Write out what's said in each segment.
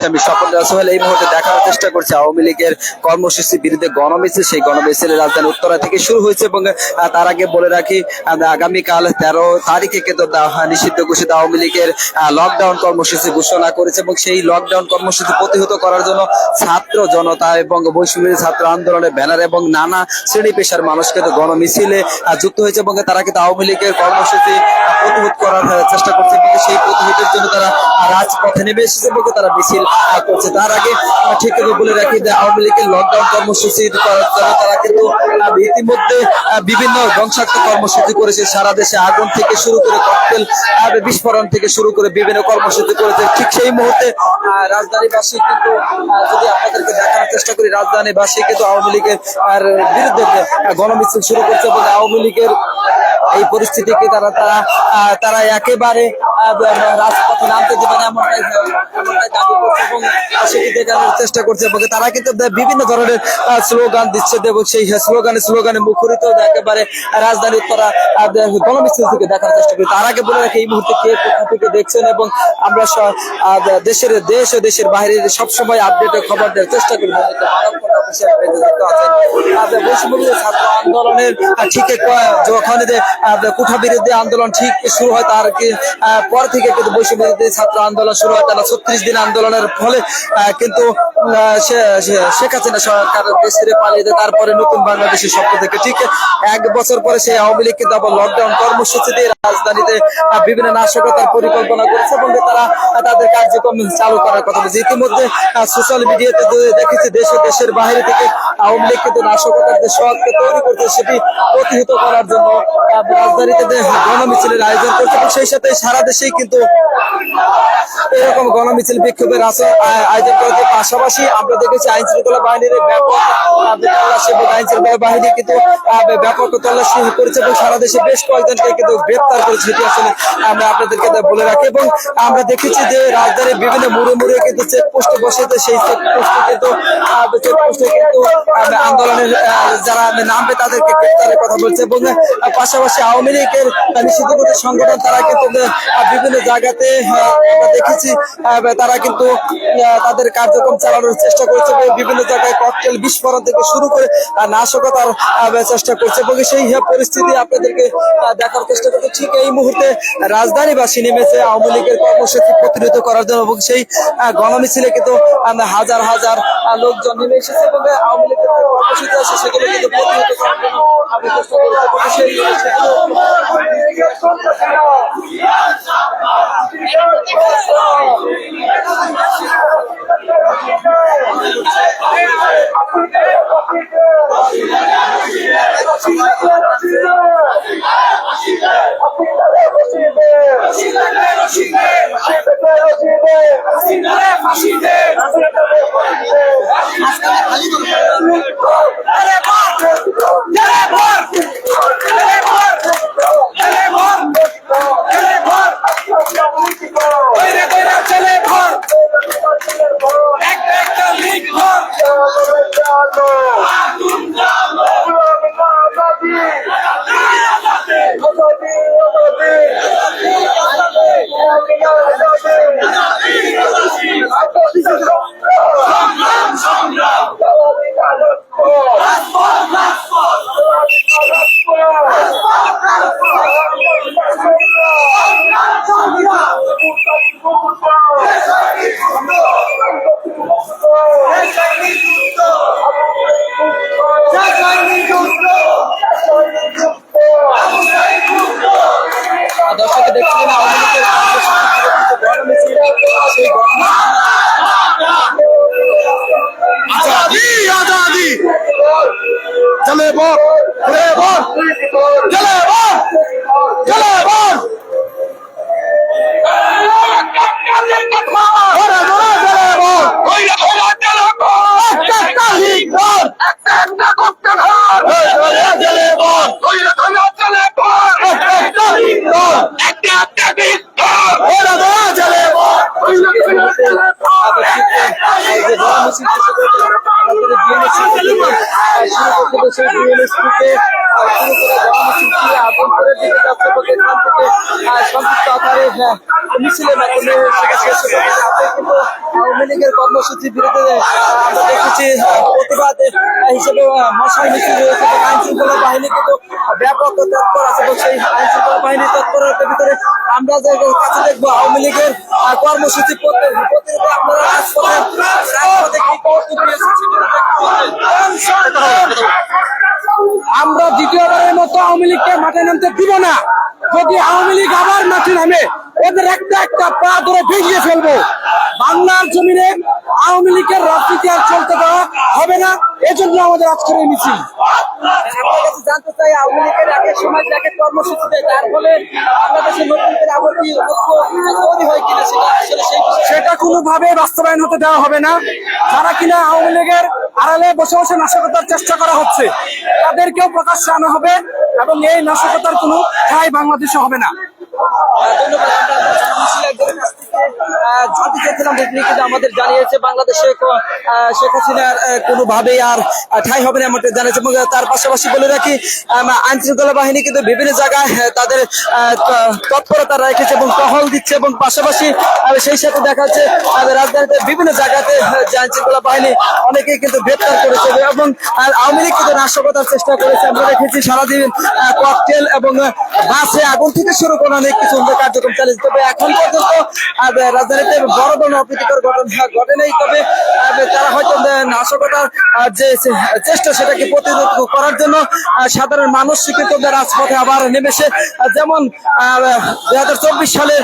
আমি স্বপন সোহেল এই মুহূর্তে দেখার চেষ্টা করছি। আওয়ামী লীগের কর্মসূচির বিরুদ্ধে গণমিছিল। সেই গণমিছিল রাজধানী উত্তরা থেকে শুরু হয়েছে এবং তার আগে বলে রাখি আগামীকাল তেরো তারিখে কিন্তু নিষিদ্ধ ঘোষিত আওয়ামী লীগের লকডাউন কর্মসূচি ঘোষণা করেছে এবং সেই লকডাউন কর্মসূচি প্রতিহত করার জন্য ছাত্র জনতা এবং বৈষম্য ছাত্র আন্দোলনের ব্যানার এবং নানা শ্রেণি পেশার মানুষ কিন্তু গণমিছিলে যুক্ত হয়েছে এবং তারা কিন্তু আওয়ামী লীগের কর্মসূচি প্রতিহত করার চেষ্টা করছে। এবং সেই প্রতিহতের জন্য তারা রাজপথে নেমে এসেছে এবং তারা মিছিল করছে। তার আগে ঠিক করে বলে রাখি যে আওয়ামী লীগের লকডাউন কর্মসূচি করার জন্য তারা কিন্তু ইতিমধ্যে বিভিন্ন ধ্বংসাত্মক কর্মসূচি করেছে। সারা দেশে আগুন থেকে শুরু করে ককটেল বিস্ফোরণ থেকে শুরু করে বিভিন্ন কর্মসূচি করেছে। ঠিক সেই মুহূর্তে রাজধানীবাসী কিন্তু যদি আপনাদেরকে দেখানোর চেষ্টা করি, রাজধানীবাসী কিন্তু আওয়ামী লীগের, আর বিরুদ্ধে গণমিছিল শুরু করছে এবং আওয়ামী লীগের এই পরিস্থিতিকে তারা তারা তারা একেবারে স্লোগান দিচ্ছে এবং সেই স্লোগানে মুখরিত একেবারে থেকে দেখার চেষ্টা বলে এই মুহূর্তে কে দেখছেন এবং আমরা দেশের দেশ ও দেশের বাইরে সবসময় আপডেটের খবর দেওয়ার চেষ্টা করি। তারপরে নতুন বাংলাদেশের স্বপ্ন থেকে ঠিক এক বছর পরে সেই আওয়ামী লীগ কিন্তু আবার লকডাউন কর্মসূচি দিয়ে রাজধানীতে বিভিন্ন নাশকতার পরিকল্পনা করেছে এবং তারা তাদের কার্যক্রম চালু করার কথা ইতিমধ্যে সোশ্যাল মিডিয়াতে দেখেছি দেশে দেশের বাইরে থেকে আওয়ামী লীগ কিন্তু নাশকতার যে শখকে তৈরি করছে সেটি প্রতিহত করার জন্য রাজধানীতে যে গণমিছিলের আয়োজন করছে, এবং সেই সাথে সারা দেশেই কিন্তু এরকম গণমিছিল বিক্ষোভের আয়োজন করার পাশাপাশি আমরা দেখেছি আইন শৃঙ্খলা বাহিনীর ব্যাপক তল্লাশি আইন শৃঙ্খলা বাহিনী কিন্তু ব্যাপক তল্লাশি করেছে এবং সারা দেশে বেশ কয়েকজনকে কিন্তু গ্রেপ্তার করেছে, সেটি আসলে আমরা আপনাদেরকে বলে রাখি। এবং আমরা দেখেছি যে রাজধানীর বিভিন্ন মুড়ে মুড়ে কিন্তু চেকপোস্টে বসেছে, সেই চেকপোস্টে কিন্তু চেকপোস্টে আন্দোলনের যারা নামবে তাদেরকে গ্রেপ্তারের কথা বলছে এবং পাশাপাশি আওয়ামী লীগের আহ, নিষিদ্ধ সংগঠন তারা কিন্তু বিভিন্ন জায়গাতে দেখেছি তারা কিন্তু তাদের কার্যক্রম চালানোর চেষ্টা করছে বিভিন্ন জায়গায় ককটেল বিস্ফোরণ থেকে শুরু করে নাশকতার চেষ্টা করছে এবং সেই পরিস্থিতি আপনাদেরকে দেখার চেষ্টা করছে। ঠিক এই মুহূর্তে রাজধানীবাসী নেমেছে আওয়ামী লীগের কর্মসূচি প্রতিরোধ করার জন্য এবং সেই গণমিছিলে কিন্তু হাজার হাজার লোকজন নেমে এসেছে এবং আওয়ামী লীগের যে আছে সেগুলো কিন্তু প্রতিহত করার জন্য আমরা চেষ্টা সেগুলো 我说你不孤 কর্মসূচির বিরুদ্ধে দেখেছি প্রতিবাদ হিসেবে মশাল মিছিল রয়েছে আইন শৃঙ্খলা বাহিনী কিন্তু ব্যাপক তৎপর আছে এবং সেই আইন শৃঙ্খলা বাহিনীর তৎপরতার ভিতরে আমরা যে কাছে দেখব আওয়ামী লীগের কর্মসূচি আমরা দ্বিতীয়বারের মতো আওয়ামী লীগকে মাঠে নামতে দিব না। যদি আওয়ামী লীগ আবার মাঠে নামে ওদের একটা একটা পা ধরে ভেঙিয়ে ফেলব। বাংলার জমিনে আওয়ামী লীগের রাজনীতি আর চলতে দেওয়া হবে না। এজন্য আমাদের আজকের এই মিছিল জানতে চাই আওয়ামী লীগের একের সময় যাকে কর্মসূচি দেয় তার ফলে বাংলাদেশের নতুন করে আবার কি তৈরি হয় কিনা সেটা আসলে সেটা কোনোভাবে বাস্তবায়ন হতে দেওয়া হবে না। যারা কিনা আওয়ামী লীগের আড়ালে বসে বসে নাশকতার চেষ্টা করা হচ্ছে তাদেরকেও প্রকাশ্যে আনা হবে এবং এই নাশকতার কোনো ঠাঁই বাংলাদেশে হবে না। তার পাশাপাশি তৎপরতা রেখেছে এবং টহল দিচ্ছে এবং পাশাপাশি সেই সাথে দেখা যাচ্ছে রাজধানীতে বিভিন্ন জায়গাতে আইন বাহিনী অনেকেই কিন্তু গ্রেপ্তার করেছে এবং আওয়ামী লীগ কিন্তু নাশকতার চেষ্টা করেছে। আমরা দেখেছি সারাদিন ককটেল এবং বাসে আগুন থেকে শুরু করে অনেক কার্যক্রম চালিয়েছে। তবে এখন পর্যন্ত রাজধানীতে বড় অপ্রীতিকর ঘটনা ঘটে নেই তবে তারা হয়তো নাশকতার যে চেষ্টা সেটাকে প্রতিরোধ করার জন্য সাধারণ মানুষ কিন্তু রাজপথে আবার নেমেছে। যেমন দুই হাজার চব্বিশ সালে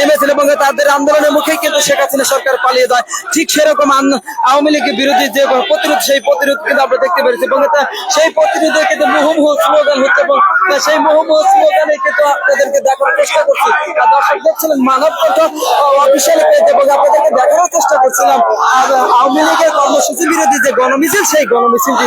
নেমেছিল এবং তাদের আন্দোলনের মুখে কিন্তু শেখ হাসিনা সরকার পালিয়ে যায়। ঠিক সেরকম আওয়ামী লীগের বিরোধী যে প্রতিরোধ, সেই প্রতিরোধ কিন্তু আমরা দেখতে পেরেছি। এবং সেই প্রতিরোধে কিন্তু মুহুমুহু স্লোগান হচ্ছে এবং সেই মুহুমুহু স্লোগানে কিন্তু আপনাদেরকে দেখার চেষ্টা করছি। দর্শক দেখছিলেন, মানব আপনাদেরকে দেখানোর চেষ্টা করছিলাম। আর আওয়ামী লীগের কর্মসূচি বিরোধী যে গণমিছিল, সেই গণমিছিলটি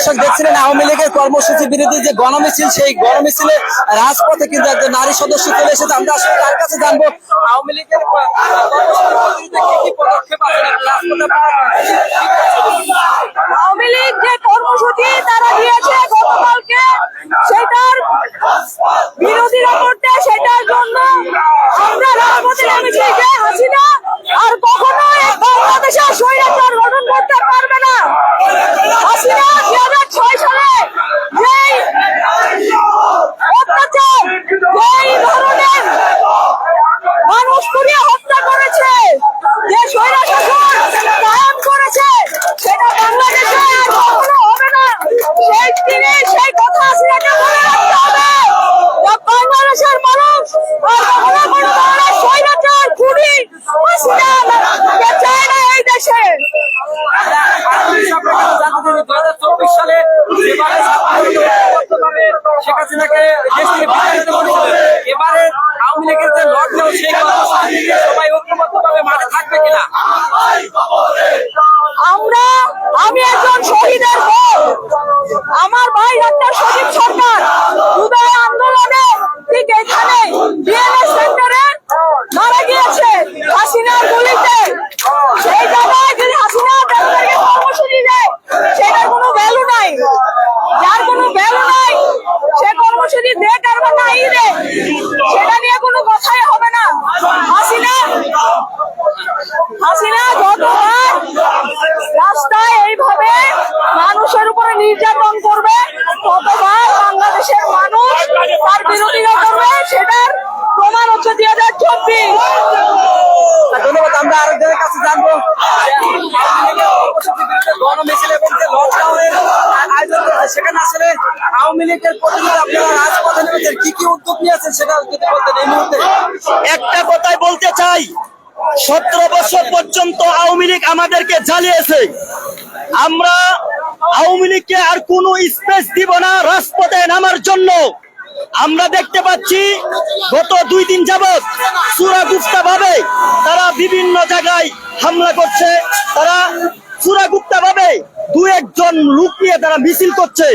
দর্শক দেখছিলেন আওয়ামী লীগের কর্মসূচি বিরোধী যে গণমিছিল, সেই গণমিছিলে রাজপথে কিন্তু একজন নারী সদস্য চলে এসেছে। আমরা আসলে তার কাছে জানব, আওয়ামী লীগের সেটার জন্য আমরা রাজপথে নেমেছি যে হাসিনা আর কখনো এই বাংলাদেশের স্বৈরাচার গঠন করতে পারবে না হাসিনা দুই হাজার ছয় সালে যেই অত্যাচার যেই ধরনের মানুষ পুড়িয়ে হত্যা করেছে যে স্বৈরা শাসন কায়েম করেছে সেটা বাংলাদেশে আর কখনো হবে না সেই দিনে সেই কথা হাসিনাকে মনে রাখতে হবে যে বাংলাদেশের মানুষ আর কখনো কোনো ধরনের স্বৈরাচার খুনি হাসিনা কে চায় না এই দেশে আমরা আরেকটা বিষয় আপনাকে জানতে চাই, 2024 সালে যেভাবে ছাত্রলীগ ঐক্যবদ্ধভাবে শেখ হাসিনাকে দেশ থেকে বিতাড়িত করেছিল, এবারে থাকবে কিনা? আমরা আমি একজন শহীদের আমার ভাই একটা সজীব সরকার উদয় আন্দোলনে ঠিক এখানে ডিএনএ সেন্টারে মারা গিয়েছে হাসিনার গুলিতে সেই জায়গায় যদি হাসিনা ডাক্তারকে কর্মসূচি দেয় সেটার কোনো ভ্যালু নাই যার কোনো ভ্যালু নাই সে কর্মসূচি দেখ আর বা নাই দেখ সেটা নিয়ে কোনো কথাই হবে না হাসিনা হাসিনা যতবার রাস্তায় এইভাবে মানুষের উপরে নির্যাতন করবে ততবার বাংলাদেশের মানুষ তার বিরোধিতা করবে সেটার প্রমাণ হচ্ছে দুই হাজার চব্বিশ আর ধন্যবাদ আমরা আরেকজনের কাছে জানব যে আওয়ামী লীগের কর্মসূচির বিরুদ্ধে গণমিছিল এবং যে লকডাউনের আয়োজন করা হয়, সেখানে আসলে আওয়ামী লীগের প্রতিনিধি আপনারা রাজপথে নেমেছেন কি কি একটা কথাই বলতে চাই, সতেরো বছর পর্যন্ত আওয়ামী লীগ আমাদেরকে জ্বালিয়েছে। আমরা আওয়ামী লীগকে আর কোনো স্পেস দিব না, রাজপথে নামার জন্য। আমরা দেখতে পাচ্ছি, গত দুই দিন যাবৎ সুরা গুপ্তা ভাবে তারা বিভিন্ন জায়গায় হামলা করছে। তারা সুরাগুপ্তা ভাবে দু একজন লোক নিয়ে তারা মিছিল করছে।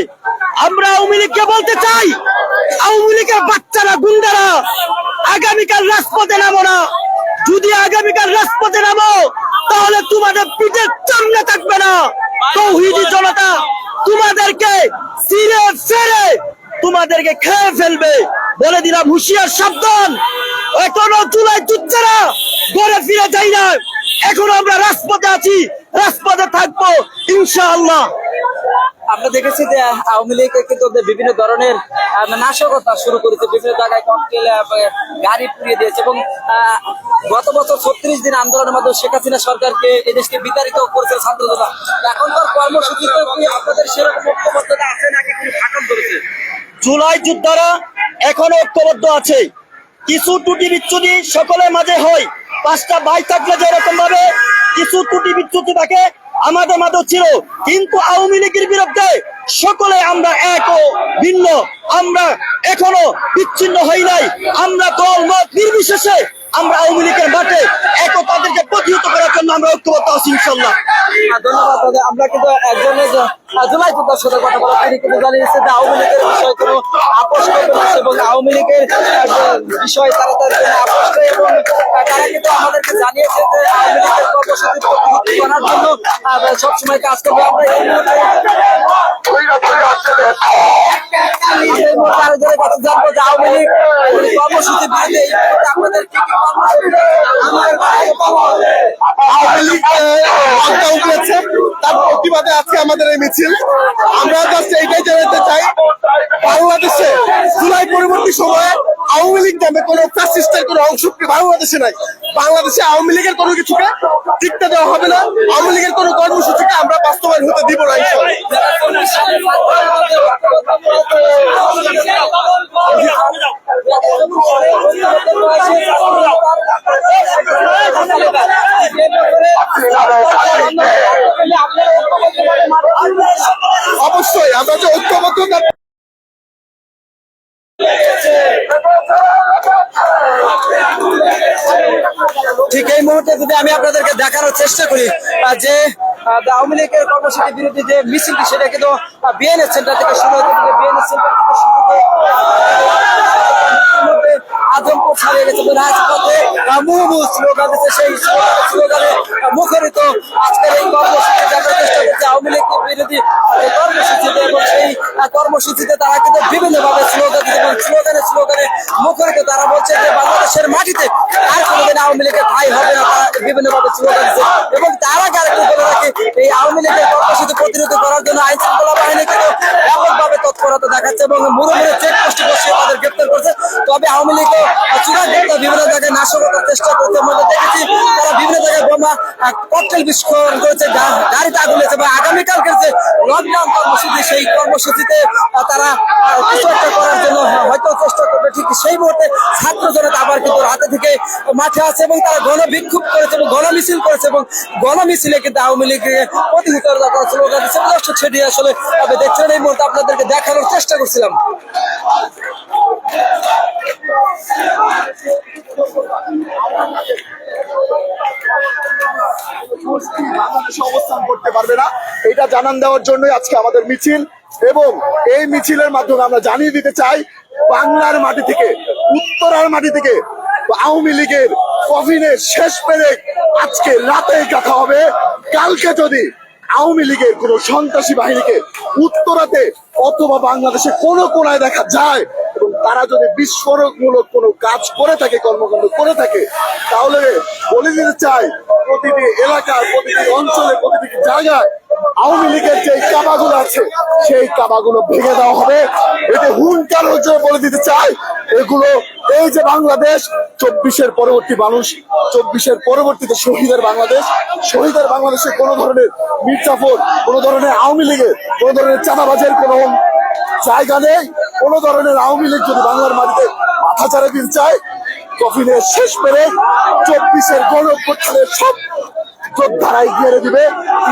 আমরা আওয়ামী লীগকে বলতে চাই, আওয়ামী লীগের বাচ্চারা, গুন্ডারা, আগামীকাল রাজপথে নামো না। যদি আগামীকাল রাজপথে নামো, তাহলে তোমাদের পিঠের চামড়া থাকবে না। তৌহিদি জনতা তোমাদেরকে সিরে ফেরে তোমাদেরকে খেয়ে ফেলবে। বলে দিলাম হুঁশিয়ার সাবধান। এখনও জুলাই না, ঘরে ফিরে যাই না। এখনও আমরা রাজপথে আছি। রাজপথে থাকব ইনশাআল্লাহ। আমরা দেখেছি যে আওয়ামী লীগ কিন্তু বিভিন্ন ধরনের আহ, নাশকতা শুরু করেছে বিভিন্ন জায়গায় ককটেল গাড়ি পুড়িয়ে দিয়েছে এবং গত বছর ছত্রিশ দিন আন্দোলনের মাধ্যমে শেখ হাসিনা সরকারকে এই দেশকে বিতাড়িত করেছে ছাত্রদলা। এখনকার কর্মসূচিতে কি আপনাদের সেরকম ঐক্যবদ্ধতা আছে নাকি কোনো ফাটল ধরেছে? জুলাই যোদ্ধারা এখনও ঐক্যবদ্ধ আছে। কিছু ত্রুটি বিচ্ছুটি সকলের মাঝে হয়। পাঁচটা ভাই থাকলে যেরকম ভাবে কিছু ত্রুটি বিচ্ছুটি থাকে আমাদের মাঝেও ছিল। কিন্তু আওয়ামী লীগের বিরুদ্ধে সকলে আমরা এক ও ভিন্ন। আমরা এখনও বিচ্ছিন্ন হই নাই। আমরা দল মত নির্বিশেষে আমরা আওয়ামী লীগের মাঠে একতাদেরকে প্রতিহত করার জন্য আমরা ঐক্যবদ্ধ আছি ইনশাল্লাহ আমরা কিন্তু একজনের জুলাই যোদ্ধার কথা বলা তিনি কিন্তু জানিয়েছে আওয়ামী লীগের বিষয়ে কোনো এবং আওয়ামী লীগের বিষয় তারা তার আপোষ এবং তারা কিন্তু আমাদেরকে জানিয়েছে যে আওয়ামী লীগের কর্মসূচি প্রতিহত করার জন্য সবসময় কাজ করবে। আমরা কর্মসূচির তার আজকে আমাদের এই মিছিল। আমরা জাস্ট এইটাই জানাতে চাই, বাংলাদেশে জুলাই পরবর্তী সময়ে আওয়ামী লীগ নামে কোনো ফ্যাসিস্টের কোনো অংশ বাংলাদেশে নাই। বাংলাদেশে আওয়ামী লীগের কোনো কিছুকে টিকতে দেওয়া হবে না। আওয়ামী লীগের কোনো কর্মসূচিকে আমরা বাস্তবায়ন হতে দিব না অবশ্যই, আমরা যে ঐক্যবদ্ধতা ঠিক এই মুহূর্তে যদি আমি আপনাদেরকে দেখানোর চেষ্টা করি যে আওয়ামী লীগের কর্মসূচির বিরুদ্ধে যে মিছিলটি, সেটা কিন্তু বিএনএস সেন্টার থেকে শুরু হতে বিএনএস সেন্টার থেকে শুরু আজমপুর ছাড়িয়ে গেছে রাজপথে। মুহুর্মুহু স্লোগান দিচ্ছে সেই স্লোগানে মুখরিত। আজকের এই কর্মসূচি দেখার চেষ্টা করছে আওয়ামী লীগ বিরোধী কর্মসূচিতে এবং সেই কর্মসূচিতে তারা কিন্তু বিভিন্ন ভাবে স্লোগান দিচ্ছে এবং স্লোগানে স্লোগানে মুখরিত। তারা বলছে যে বাংলাদেশের মাটিতে আর কোনোদিন আওয়ামী লীগের ঠাই হবে না। তারা বিভিন্ন ভাবে স্লোগান দিচ্ছে এবং তার আরেকটু বলে রাখি, এই আওয়ামী লীগের কর্মসূচি প্রতিরোধ করার জন্য আইন শৃঙ্খলা বাহিনী কিন্তু ব্যাপকভাবে তৎপরতা দেখাচ্ছে এবং মুড়ে মুড়ে চেকপোস্টে বসিয়ে তাদের গ্রেপ্তার করছে। তবে আওয়ামী লীগ চূড়ান্ত বিভিন্ন জায়গায় নাশকতার চেষ্টা করছে, আমরা দেখেছি তারা বিভিন্ন জায়গায় বোমা ককটেল বিস্ফোরণ করেছে গাড়িতে আগুন লেগেছে বা আগামীকালকের যে লকডাউন কর্মসূচি, সেই কর্মসূচিতে তারা কিছু একটা করার জন্য হয়তো চেষ্টা করবে। ঠিক সেই মুহূর্তে ছাত্র জনতা আবার কিন্তু রাতে থেকে মাঠে আছে এবং তারা গণ বিক্ষোভ করেছে এবং গণ মিছিল করেছে এবং গণ মিছিলে কিন্তু আওয়ামী লীগকে প্রতিহিত করার স্লোগান দিচ্ছে দর্শক সেটি আসলে দেখছেন এই মুহূর্তে আপনাদেরকে দেখানোর চেষ্টা করছিলাম। এটা জানান দেওয়ার জন্যই আজকে আমাদের মিছিল এবং এই মিছিলের মাধ্যমে আমরা জানিয়ে দিতে চাই, বাংলার মাটি থেকে, উত্তরার মাটি থেকে আওয়ামী লীগের কফিনের শেষ পেরেক আজকে রাতে কথা হবে। কালকে যদি আওয়ামী লীগের কোন সন্ত্রাসী বাহিনীকে উত্তরাতে অথবা বাংলাদেশে কোনো কোনায় দেখা যায় তারা যদি বিস্ফোরকমূলক কোনো কাজ করে থাকে, কর্মকাণ্ড করে থাকে, তাহলে বলে দিতে চাই প্রতিটি এলাকার, প্রতিটি অঞ্চলে প্রতিটি জায়গায় আওয়ামী লীগের যে কাবাগুলো আছে, সেই কাবাগুলো ভেঙে দেওয়া হবে। এতে হুঙ্কার হচ্ছে বলে দিতে চাই এগুলো এই যে বাংলাদেশ, চব্বিশের পরবর্তী মানুষ, চব্বিশের পরবর্তীতে শহীদের বাংলাদেশ, শহীদের বাংলাদেশে কোনো ধরনের মির্জাফর, কোনো ধরনের আওয়ামী লীগের, কোনো ধরনের চাঁদাবাজের কোনো জায়গা নেই। কোনো ধরনের আওয়ামী লীগ যদি বাংলার মাটিতে মাথা চারা দিতে চায় কফিনের শেষ পেরে চব্বিশের গণ সব যোদ্ধারাই ঘিরে দিবে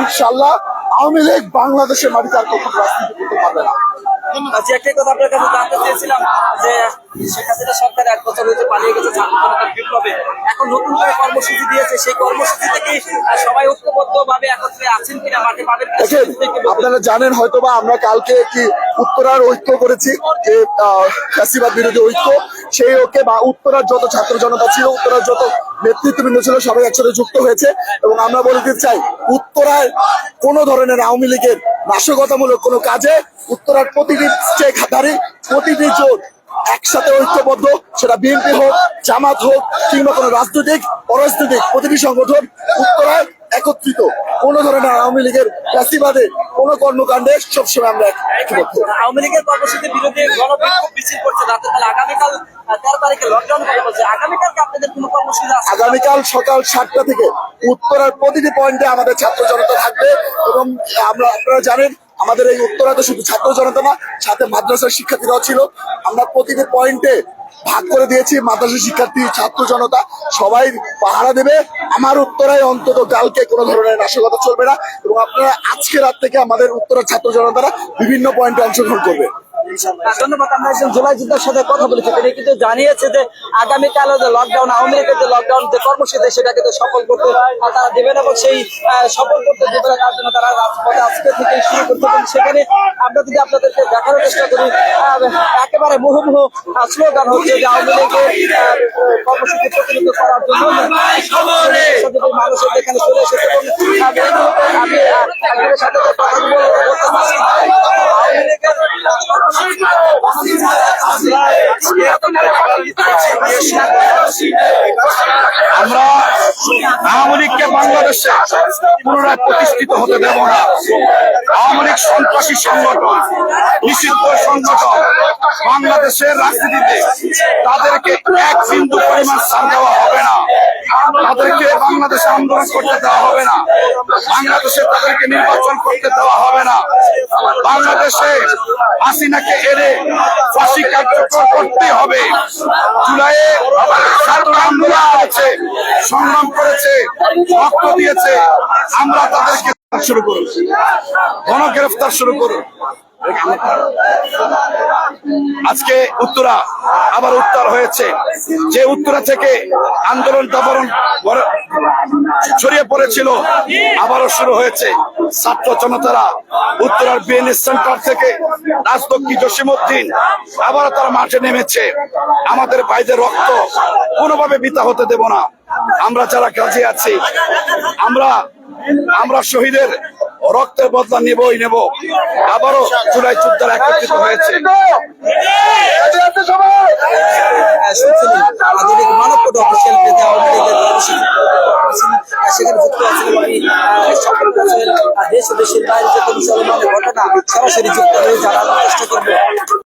ইনশাল্লাহ আওয়ামী লীগ বাংলাদেশের মাটিতে আর কখনো রাজনীতি করতে পারবে না। যে একটাই কথা আপনার কাছে জানতে চেয়েছিলাম যে শেখ হাসিনা সরকার এক বছর হয়েছে পালিয়ে গেছে বিপ্লবে। এখন নতুন করে কর্মসূচি দিয়েছে সেই কর্মসূচিতে কি সবাই ঐক্যবদ্ধ ভাবে একত্রে আছেন কিনা মাঠে বলবেন। আপনারা জানেন হয়তোবা আমরা কালকে একটি উত্তরার ঐক্য করেছি যে ফ্যাসিবাদ বিরোধী ঐক্য। সেই ঐক্যে বা উত্তরার যত ছাত্র জনতা ছিল উত্তরার যত নেতৃত্ববৃন্দ ছিল সবাই একসাথে যুক্ত হয়েছে। এবং আমরা বলে চাই উত্তরায় কোনো ধরনের আওয়ামী লীগের নাশকতামূলক কোনো কাজে উত্তরার প্রতিটি হাতারি প্রতিটি জোট একসাথে ঐক্যবদ্ধ। সেটা বিএনপি হোক, জামাত হোক, কিংবা কোনো রাজনৈতিক, অরাজনৈতিক প্রতিটি সংগঠন উত্তরায় একত্রিত। কোন ধরনের আওয়ামী লীগের ফ্যাসিবাদে কোন কর্মকাণ্ডে সবসময় আমরা আওয়ামী লীগের কর্মসূচির বিরুদ্ধে গণবিক্ষোভ মিছিল করছে। রাতের বেলা আগামীকাল আগামীকাল সকাল সাতটা থেকে উত্তরার প্রতিটি পয়েন্টে আমাদের ছাত্র জনতা থাকবে এবং আমরা আপনারা জানেন আমাদের এই উত্তরাতে শুধু ছাত্র জনতা না সাথে মাদ্রাসার শিক্ষার্থীরাও ছিল। আমরা প্রতিটি পয়েন্টে ভাগ করে দিয়েছি, মাদ্রাসা শিক্ষার্থী, ছাত্র জনতা, সবাই পাহারা দেবে। আমার উত্তরায় অন্তত কালকে কোনো ধরনের নাশকতা চলবে না এবং আপনারা আজকে রাত থেকে আমাদের উত্তরের ছাত্র জনতারা বিভিন্ন পয়েন্টে অংশগ্রহণ করবে। ধন্যবাদ, আমরা জুলাই সাথে কথা বলেছি। তিনি কিন্তু জানিয়েছে যে আগামীকাল যে লকডাউন আওয়ামী লীগের লকডাউন যে কর্মসূচি, সেটা সফল করতে এবং সেই সফল করতে তার রাজপথে আজকে থেকে করতে এবং সেখানে আমরা আপনাদেরকে দেখানোর চেষ্টা করি একেবারে মুহুমুহু স্লোগান হচ্ছে যে আওয়ামী লীগের কর্মসূচি প্রতিনিধিত্ব করার জন্য। মানুষের এখানে চলে এসেছে, এবং আমি সাথে কথা বলতে ¡Ay, de Carolina! ¡Sí, no! আমরা আওয়ামী লীগকে বাংলাদেশে পুনরায় প্রতিষ্ঠিত হতে দেব না। আওয়ামী লীগ সন্ত্রাসী সংগঠন, নিষিদ্ধ সংগঠন বাংলাদেশের রাজনীতিতে তাদেরকে এক বিন্দু পরিমাণ ছাড় দেওয়া হবে না। তাদেরকে বাংলাদেশে আন্দোলন করতে দেওয়া হবে না। বাংলাদেশে তাদেরকে নির্বাচন করতে দেওয়া হবে না। বাংলাদেশে হাসিনাকে এনে ফাঁসি কার্যকর করতে হবে। জুলাইয়ে আন্দোলন করেছে সংগ্রাম করেছে, রক্ত দিয়েছে। আমরা তাদেরকে শুরু করুন। গণগ্রেফতার শুরু করুন। আজকে উত্তরা আবার উত্তর হয়েছে। যে উত্তরা থেকে আন্দোলন দাবরণ ছড়িয়ে পড়েছিল, আবারও শুরু হয়েছে। ছাত্র জনতারা উত্তরার বিএনএস সেন্টার থেকে রাজদক্ষী জসিমুদ্দিন আবারও তারা মাঠে নেমেছে। আমাদের ভাইদের রক্ত কোনোভাবে বিতা হতে দেব না। আমরা যারা কাজে আছি, আমরা আমরা শহীদের রক্তের বদলা নেবই নেব। আবারও জুলাই চুদ্দার একত্রিত হয়েছে। সেখানে যুক্ত দেশ দেশের বাইরে সরাসরি যুক্ত হয়ে জানানোর চেষ্টা করব।